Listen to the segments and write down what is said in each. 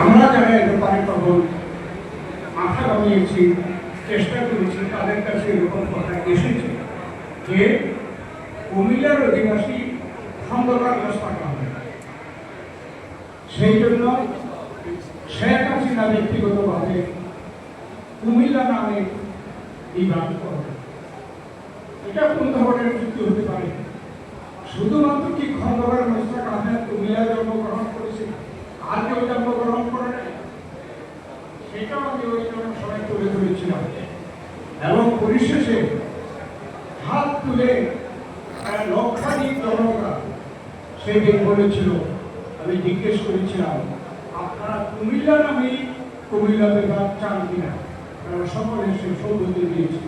আমরা যারা এ ব্যাপারে তখন মাথা কামিয়েছি চেষ্টা করেছি, তাদের কাছে এরকম কথা এসেছে যে কুমিল্লার অধিবাসী ব্যবস্থা হবে। সেই জন্য শেখ হাসিনা ব্যক্তিগতভাবে কুমিল্লা নামে বিভাগ করবে এটা কোন ধরনের হতে পারে? শুধুমাত্র কি খন্দকার আহমেদ কুমিল্লা জন্মগ্রহণ করেছে? আর কেউ জন্মগ্রহণ করে সেটাও আমি সবাই এবং পরিশেষে হাত তুলে লক্ষাধিক জনতা সেদিন বলেছিল, আমি জিজ্ঞেস করেছিলাম, আপনারা কুমিল্লা নামেই কুমিল্লা বিভাগ চান কিনা? কারণ সকলে সে সৌগতি দিয়েছিল।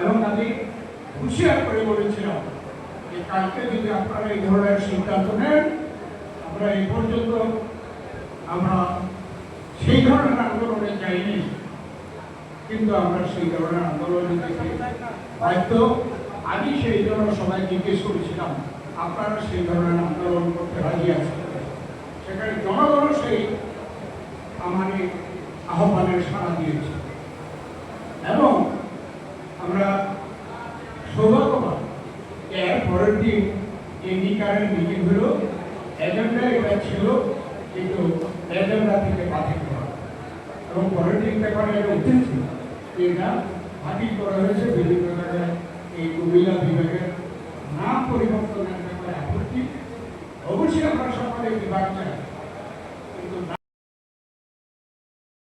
এবং আমি হুঁশিয়ার করে বলেছিলাম যে, কালকে যদি আপনারা এই ধরনের সিদ্ধান্ত নেন, আমরা এই পর্যন্ত আমরা সেই ধরনের আন্দোলনে যাইনি। কিন্তু আমরা সেই ধরনের আন্দোলনে থেকে হয়তো আমি সেই জন্য সবাই জিজ্ঞেস করেছিলাম, আপনারা সেই ধরনের আন্দোলন করতে রাজি আছেন? সেখানে জনগণ সেই আমার আহ্বানের সাড়া দিয়েছে। এবং আমরা সৌভাগ্যবান, এর পরের দিন এই বিকারের মিটিং হলো। এজেন্ডা এটা ছিল কিন্তু এজেন্ডা থেকে বাতিল করা। এবং দিন থেকে এটা উঠেছে এটা বাতিল করা হয়েছে বিভিন্ন